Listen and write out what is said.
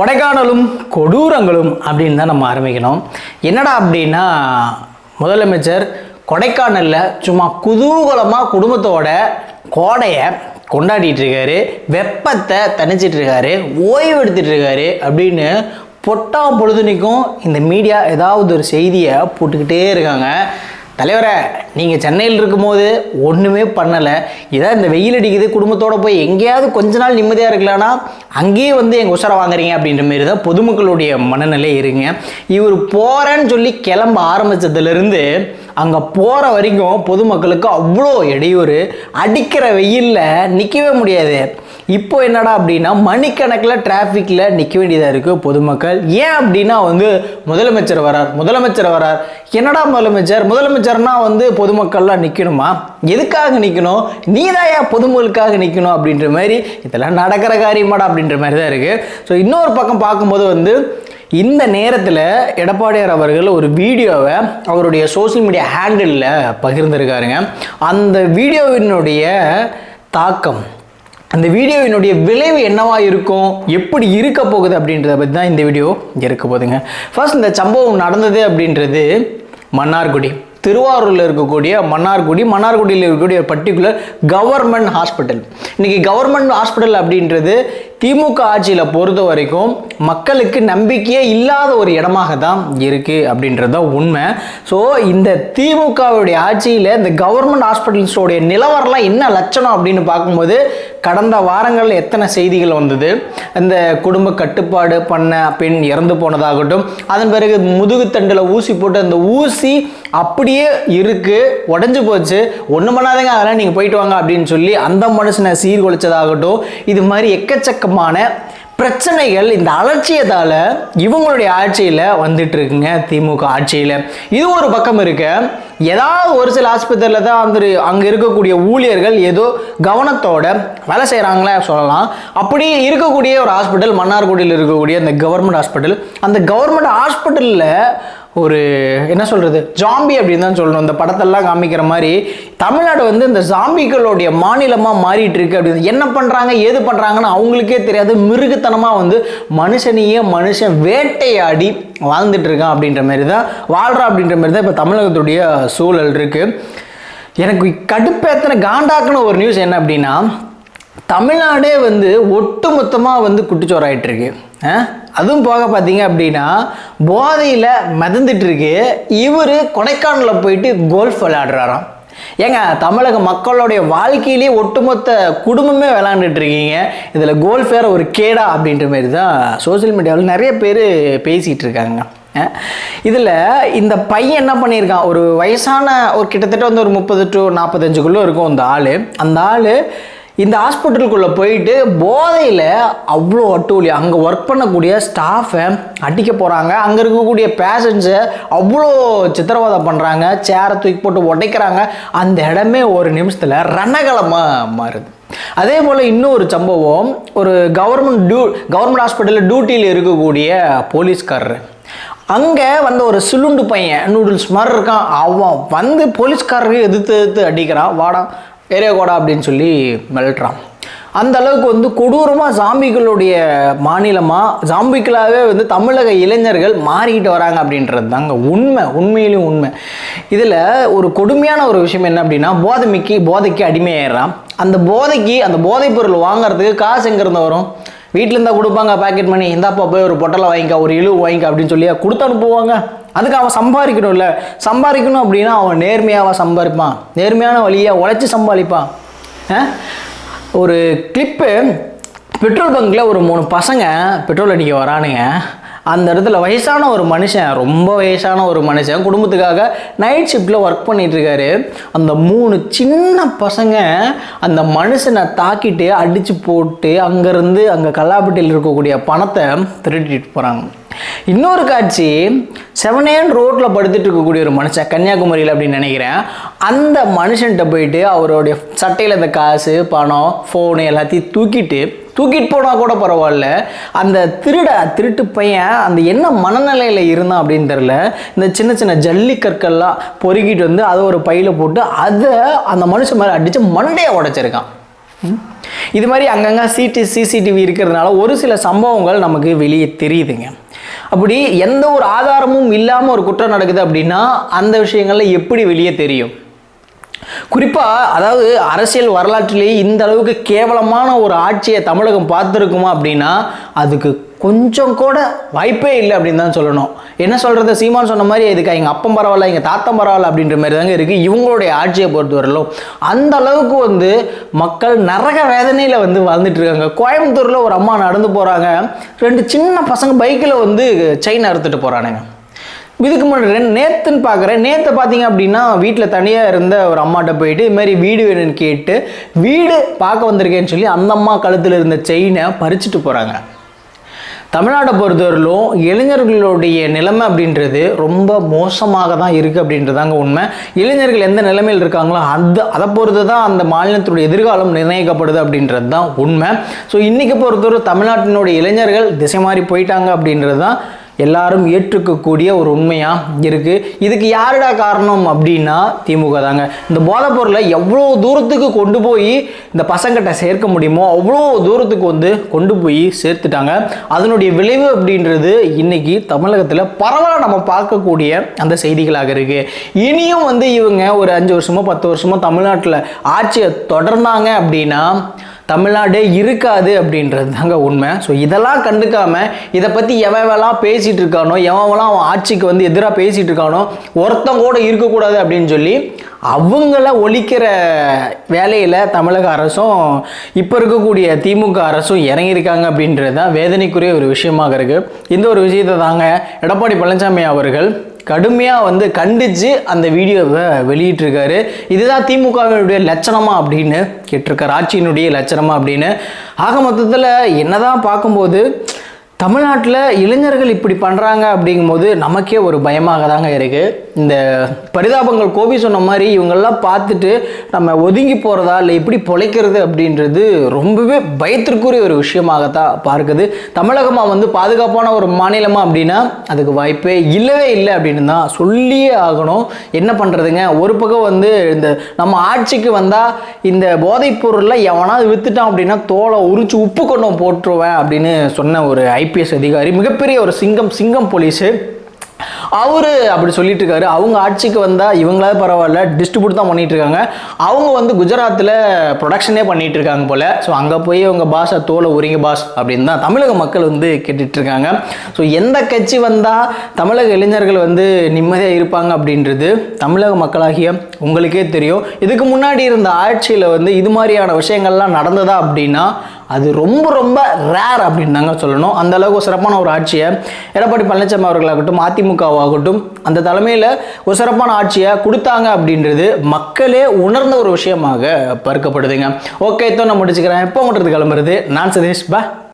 கொடைக்கானலும் கொடூரங்களும் அப்படின்னு தான் நம்ம ஆரம்பிக்கணும். என்னடா அப்படின்னா முதலமைச்சர் கொடைக்கானலில் சும்மா குதூகலமாக குடும்பத்தோட கோடையை கொண்டாடிட்டு இருக்காரு வெப்பத்தை தணிச்சிட்டு இருக்காரு ஓய்வு எடுத்துட்டு இருக்காரு அப்படின்னு பொட்டா பொழுதுனிக்கும் இந்த மீடியா ஏதாவது ஒரு செய்தியை போட்டுக்கிட்டே இருக்காங்க. தலைவரை நீங்கள் சென்னையில் இருக்கும்போது ஒன்றுமே பண்ணலை. இதான் இந்த வெயில் அடிக்குது குடும்பத்தோடு போய் எங்கேயாவது கொஞ்ச நாள் நிம்மதியாக இருக்கலாம்னா அங்கேயே வந்து எங்கள் உசரை வாங்குறீங்க அப்படின்ற மாரி தான் பொதுமக்களுடைய மனநிலை இருங்க. இவர் போகிறேன்னு சொல்லி கிளம்ப ஆரம்பித்ததுலேருந்து அங்கே போகிற வரைக்கும் பொதுமக்களுக்கு அவ்வளோ இடையூறு. அடிக்கிற வெயிலில் நிற்கவே முடியாது. இப்போ என்னடா அப்படின்னா மணிக்கணக்கில் டிராஃபிக்கில் நிற்க வேண்டியதாக இருக்குது பொதுமக்கள். ஏன் அப்படின்னா வந்து முதலமைச்சர் வரார் முதலமைச்சர் வரார். என்னடா முதலமைச்சர்? முதலமைச்சர்னா வந்து பொதுமக்கள்லாம் நிற்கணுமா எதுக்காக நிற்கணும் நீதாயா பொதுமக்களுக்காக நிற்கணும் அப்படின்ற மாதிரி இதெல்லாம் நடக்கிற காரியமாடா அப்படின்ற மாதிரி தான் இருக்குது ஸோ இன்னொரு பக்கம் பார்க்கும்போது வந்து இந்த நேரத்தில் எடப்பாடியார் அவர்கள் ஒரு வீடியோவை அவருடைய சோஷியல் மீடியா ஹேண்டிலில் பகிர்ந்திருக்காருங்க. அந்த வீடியோவினுடைய தாக்கம் அந்த வீடியோவினுடைய விளைவு என்னவாக இருக்கும் எப்படி இருக்க போகுது அப்படின்றத பற்றி தான் இந்த வீடியோ இருக்க போகுதுங்க ஃபர்ஸ்ட் இந்த சம்பவம் நடந்தது அப்படின்றது மன்னார்குடி. திருவாரூரில் இருக்கக்கூடிய மன்னார்குடி மன்னார்குடியில் இருக்கக்கூடிய பர்டிகுலர் கவர்மெண்ட் ஹாஸ்பிட்டல் இன்றைக்கி கவர்மெண்ட் ஹாஸ்பிட்டல் அப்படின்றது திமுக ஆட்சியில் பொறுத்த வரைக்கும் மக்களுக்கு நம்பிக்கையே இல்லாத ஒரு இடமாக தான் இருக்குது அப்படின்றது தான் உண்மை. ஸோ இந்த திமுகவுடைய ஆட்சியில் இந்த கவர்மெண்ட் ஹாஸ்பிட்டல்ஸோடைய நிலவரம்லாம் என்ன லட்சணம் அப்படின்னு பார்க்கும்போது கடந்த வாரங்களில் எத்தனை செய்திகள் வந்தது? இந்த குடும்ப கட்டுப்பாடு பண்ண பெண் இறந்து போனதாகட்டும் அதன் பிறகு முதுகுத்தண்டில் ஊசி போட்டு அந்த ஊசி அப்படியே இருக்குது உடஞ்சி போச்சு. ஒன்று பண்ணாதீங்க அதெல்லாம் நீங்கள் போயிட்டு வாங்க அப்படின்னு சொல்லி அந்த மனுஷனை சீர்குலைச்சதாகட்டும் இது மாதிரி எக்கச்சக்க விதமான பிரச்சனைகள் இந்த அலட்சியத்தால் இவங்களுடைய ஆட்சியில் வந்துட்டு இருக்குங்க திமுக ஆட்சியில். இது ஒரு பக்கம் இருக்க ஏதாவது ஒரு சில ஆஸ்பத்திரியில் தான் வந்து அங்கே இருக்கக்கூடிய ஊழியர்கள் ஏதோ கவனத்தோட வேலை செய்கிறாங்களே சொல்லலாம். அப்படி இருக்கக்கூடிய ஒரு ஹாஸ்பிட்டல் மன்னார்குடியில் இருக்கக்கூடிய அந்த கவர்மெண்ட் ஹாஸ்பிட்டல் அந்த கவர்மெண்ட் ஹாஸ்பிட்டலில் ஒரு என்ன சொல்கிறது ஜாம்பி அப்படின்னு தான் சொல்லணும். இந்த படத்தெல்லாம் காமிக்கிற மாதிரி தமிழ்நாடு வந்து இந்த ஜாம்பிகளுடைய மாநிலமாக மாறிட்டு இருக்கு அப்படின்னு. என்ன பண்ணுறாங்க ஏது பண்ணுறாங்கன்னு அவங்களுக்கே தெரியாது. மிருகத்தனமாக வந்து மனுஷனையே மனுஷன் வேட்டையாடி வாழ்ந்துட்டு இருக்கான் அப்படின்ற மாதிரி தான் வாழ்கிறான் அப்படின்ற மாதிரி தான் இப்போ தமிழகத்துடைய சூழல் இருக்குது எனக்கு கடுப்பேத்தனை காண்டாக்குன ஒரு நியூஸ் என்ன அப்படின்னா தமிழ்நாடே வந்து ஒட்டுமொத்தமாக வந்து குட்டிச்சோறாயிட்டு இருக்கு அதுவும் போக பார்த்தீங்க அப்படின்னா போதையில் மிதந்துட்டுருக்கு. இவர் கொடைக்கானலில் போயிட்டு கோல்ஃப் விளையாடுறாராம். ஏங்க தமிழக மக்களுடைய வாழ்க்கையிலேயே ஒட்டுமொத்த குடும்பமே விளாண்டுட்டு இருக்கீங்க இதில் கோல்ஃப் வேற ஒரு கேடா அப்படின்ற மாதிரி தான் சோஷியல் மீடியாவில் நிறைய பேர் பேசிகிட்டு இருக்காங்க இதில் இந்த பையன் என்ன பண்ணியிருக்கான்? ஒரு வயசான ஒரு கிட்டத்தட்ட வந்து ஒரு முப்பது டு நாற்பத்தஞ்சுக்குள்ளே இருக்கும் அந்த ஆள். அந்த ஆள் இந்த ஹாஸ்பிட்டலுக்குள்ளே போயிட்டு போதையில் அவ்வளோ அட்டூழி. அங்கே ஒர்க் பண்ணக்கூடிய ஸ்டாஃபை அடிக்க போகிறாங்க அங்கே இருக்கக்கூடிய பேசஞ்சை அவ்வளோ சித்திரவதை பண்ணுறாங்க சேரை தூக்கி போட்டு உடைக்கிறாங்க. அந்த இடமே ஒரு நிமிஷத்தில் ரணகலமாக மாறுது. அதே போல் இன்னொரு சம்பவம் ஒரு கவர்மெண்ட் டியூ கவர்மெண்ட் ஹாஸ்பிட்டலில் டியூட்டியில் இருக்கக்கூடிய போலீஸ்காரர். அங்கே வந்த ஒரு சிலுண்டு பையன் நூடுல்ஸ் மாதிரி இருக்கான். அவன் வந்து போலீஸ்காரருக்கு எதிர்த்து எதிர்த்து அடிக்கிறான். வாடா ஏரியாகோடா அப்படின்னு சொல்லி மிளட்டுறான் அந்த அளவுக்கு வந்து கொடூரமாக ஜாம்பிகளுடைய மாநிலமாக ஜாம்பிக்களாகவே வந்து தமிழக இளைஞர்கள் மாறிக்கிட்டு வராங்க அப்படின்றது தாங்க உண்மை உண்மையிலும் உண்மை. இதில் ஒரு கொடுமையான ஒரு விஷயம் என்ன அப்படின்னா போதைமைக்கு போதைக்கு அடிமையாயிடுறான். அந்த போதைக்கு அந்த போதைப் பொருள் வாங்குறதுக்கு காசு எங்கேருந்து வரும்? வீட்டில் இருந்தால் கொடுப்பாங்க பாக்கெட் மணி இந்தாப்பா போய் ஒரு பொட்டலை வாங்கிக்க ஒரு இழுவு வாங்கிக்க அப்படின்னு சொல்லி கொடுத்து அனுப்புவாங்க. அதுக்கு அவன் சம்பாதிக்கணும்ல. சம்பாதிக்கணும் அப்படின்னா அவன் நேர்மையாக சம்பாதிப்பான். நேர்மையான வழியாக உழைச்சி சம்பாதிப்பான். ஆ? ஒரு கிளிப்பு பெட்ரோல் பங்க்கில் ஒரு மூணு பசங்க பெட்ரோல் அடிக்க வரானுங்க. அந்த இடத்துல வயசான ஒரு மனுஷன் ரொம்ப வயசான ஒரு மனுஷன் குடும்பத்துக்காக நைட் ஷிஃப்ட்டில் ஒர்க் பண்ணிகிட்ருக்காரு அந்த மூணு சின்ன பசங்க அந்த மனுஷனை தாக்கிட்டு அடித்து போட்டு அங்கேருந்து அங்கே கல்லாப்பட்டியில் இருக்கக்கூடிய பணத்தை திருட்டிட்டு போகிறாங்க இன்னொரு காட்சி செவனேன் ரோட்டில் படுத்துட்டு இருக்கக்கூடிய ஒரு மனுஷன் கன்னியாகுமரியில் அப்படின்னு நினைக்கிறேன். அந்த மனுஷன்கிட்ட போயிட்டு அவருடைய சட்டையில் இந்த காசு பணம் ஃபோனு எல்லாத்தையும் தூக்கிட்டு தூக்கிட்டு போனால் கூட பரவாயில்ல. அந்த திருட திருட்டு பையன் அந்த என்ன மனநிலையில் இருந்தான் அப்படின்னு தெரில இந்த சின்ன சின்ன ஜல்லி கற்கள்லாம் பொறுக்கிட்டு வந்து அதை ஒரு பையில் போட்டு அதை அந்த மனுஷன் மேலே அடித்து மண்டையை உடைச்சிருக்கான். இது மாதிரி அங்கங்கே சிடி சிசிடிவி இருக்கிறதுனால ஒரு சில சம்பவங்கள் நமக்கு வெளியே தெரியுதுங்க. அப்படி எந்த ஒரு ஆதாரமும் இல்லாமல் ஒரு குற்றம் நடக்குது அப்படின்னா அந்த விஷயங்கள்ல எப்படி வெளியே தெரியும்? குறிப்பாக அதாவது அரசியல் வரலாற்றிலேயே இந்த அளவுக்கு கேவலமான ஒரு ஆட்சியை தமிழகம் பார்த்துருக்குமா அப்படின்னா அதுக்கு கொஞ்சம் கூட வாய்ப்பே இல்லை அப்படின்னு தான் சொல்லணும். என்ன சொல்கிறது சீமான் சொன்ன மாதிரி இதுக்கு எங்கள் அப்பம் பரவாயில்ல எங்கள் தாத்தம் பரவாயில்ல அப்படின்ற மாதிரி தாங்க இருக்குது இவங்களுடைய ஆட்சியை பொறுத்தவரையிலும் அந்த அளவுக்கு வந்து மக்கள் நரக வேதனையில் வந்து வாழ்ந்துட்டு இருக்காங்க கோயம்புத்தூரில் ஒரு அம்மா நடந்து போகிறாங்க ரெண்டு சின்ன பசங்க பைக்கில் வந்து செயின் அறுத்துட்டு போகிறானுங்க இதுக்கு முன்னாடி நேத்துன்னு பார்க்குறேன் நேற்று பார்த்தீங்க அப்படின்னா வீட்டில் தனியாக இருந்த ஒரு அம்மாட்ட போயிட்டு இதுமாரி வீடு வேணும்னு கேட்டு வீடு பார்க்க வந்திருக்கேன்னு சொல்லி அந்த அம்மா கழுத்தில் இருந்த செயினை பறிச்சுட்டு போகிறாங்க தமிழ்நாட்டை பொறுத்தவரையிலும் இளைஞர்களுடைய நிலைமை அப்படின்றது ரொம்ப மோசமாக தான் இருக்குது அப்படின்றதாங்க உண்மை. இளைஞர்கள் எந்த நிலைமையில் இருக்காங்களோ அந்த அதை பொறுத்து தான் அந்த மாநிலத்தினுடைய எதிர்காலம் நிர்ணயிக்கப்படுது அப்படின்றது தான் உண்மை. ஸோ இன்றைக்கி பொறுத்தவரை தமிழ்நாட்டினுடைய இளைஞர்கள் திசை மாறி போயிட்டாங்க அப்படின்றது தான் எல்லாரும் ஏற்றுக்கக்கூடிய ஒரு உண்மையாக இருக்குது இதுக்கு யாருடா காரணம் அப்படின்னா திமுக தாங்க. இந்த போதைப் பொருளை எவ்வளோ தூரத்துக்கு கொண்டு போய் இந்த பசங்கிட்ட சேர்க்க முடியுமோ அவ்வளோ தூரத்துக்கு வந்து கொண்டு போய் சேர்த்துட்டாங்க. அதனுடைய விளைவு அப்படின்றது இன்னைக்கு தமிழகத்தில் பரவலாக நம்ம பார்க்கக்கூடிய அந்த செய்திகளாக இருக்குது இனியும் வந்து இவங்க ஒரு அஞ்சு வருஷமோ பத்து வருஷமோ தமிழ்நாட்டில் ஆட்சியை தொடர்ந்தாங்க அப்படின்னா தமிழ்நாடே இருக்காது அப்படின்றது தாங்க உண்மை. ஸோ இதெல்லாம் கண்டுக்காம இதை பற்றி எவெல்லாம் பேசிகிட்டு இருக்கானோ எவன்லாம் அவன் ஆட்சிக்கு வந்து எதிராக பேசிகிட்டு இருக்கானோ ஒருத்தன் கூட இருக்கக்கூடாது அப்படின்னு சொல்லி அவங்கள ஒழிக்கிற வேலையில் தமிழக அரசும் இப்போ இருக்கக்கூடிய திமுக அரசும் இறங்கியிருக்காங்க அப்படின்றது தான் வேதனைக்குரிய ஒரு விஷயமாக இருக்குது இந்த ஒரு விஷயத்தை தாங்க எடப்பாடி பழனிசாமி அவர்கள் கடுமையாக வந்து கண்டித்து அந்த வீடியோவை வெளியிட்டிருக்காரு. இதுதான் திமுகவினுடைய லட்சணமா அப்படின்னு கேட்டிருக்கார். ஆட்சியினுடைய லட்சணமா அப்படின்னு. ஆக மொத்தத்தில் என்னதான் பார்க்கும்போது தமிழ்நாட்டில் இளைஞர்கள் இப்படி பண்ணுறாங்க அப்படிங்கும்போது நமக்கே ஒரு பயமாக தாங்க இருக்குது இந்த பரிதாபங்கள் கோபி சொன்ன மாதிரி இவங்கெல்லாம் பார்த்துட்டு நம்ம ஒதுங்கி போகிறதா இல்லை எப்படி பொழைக்கிறது அப்படின்றது ரொம்பவே பயத்திற்குரிய ஒரு விஷயமாகத்தான் பார்க்குது. தமிழகமாக வந்து பாதுகாப்பான ஒரு மாநிலமாக அப்படின்னா அதுக்கு வாய்ப்பே இல்லவே இல்லை அப்படின்னு தான் சொல்லியே ஆகணும். என்ன பண்ணுறதுங்க ஒரு பக்கம் வந்து இந்த நம்ம ஆட்சிக்கு வந்தால் இந்த போதைப் பொருளில் எவனாவது வித்துட்டான் அப்படின்னா தோலை உரிச்சு உப்பு கொண்டம் போட்டுருவேன் அப்படின்னு சொன்ன ஒரு ஐ ஐபிஎஸ் அதிகாரி மிகப்பெரிய ஒரு சிங்கம் சிங்கம் போலீஸு. அவர் அப்படி சொல்லிட்டு இருக்காரு அவங்க ஆட்சிக்கு வந்தால் இவங்களாவது பரவாயில்ல டிஸ்ட்ரிபியூட் தான் பண்ணிட்டு இருக்காங்க அவங்க வந்து குஜராத்தில் ப்ரொடக்ஷனே பண்ணிட்டு இருக்காங்க போல. ஸோ அங்கே போய் அவங்க பாஸை தோலை உரிங்க பாஸ் அப்படின்னு தான் தமிழக மக்கள் வந்து கேட்டுட்டு இருக்காங்க ஸோ எந்த கட்சி வந்தால் தமிழக இளைஞர்கள் வந்து நிம்மதியாக இருப்பாங்க அப்படின்றது தமிழக மக்களாகிய உங்களுக்கே தெரியும். இதுக்கு முன்னாடி இருந்த ஆட்சியில் வந்து இது மாதிரியான விஷயங்கள்லாம் நடந்ததா அப்படின்னா அது ரொம்ப ரொம்ப ரேர் அப்படின்னு தாங்க சொல்லணும். அந்த அளவுக்கு ஒரு சிறப்பான ஒரு ஆட்சியை எடப்பாடி பழனிசாமி அவர்களாகட்டும் அதிமுகவாகட்டும் அந்த தலைமையில் ஒரு சிறப்பான ஆட்சியை கொடுத்தாங்க அப்படின்றது மக்களே உணர்ந்த ஒரு விஷயமாக பார்க்கப்படுதுங்க. ஓகே இத்தோ நான் முடிச்சுக்கிறேன். எப்போ மட்டும் கிளம்புறது? நான் சதீஷ் பா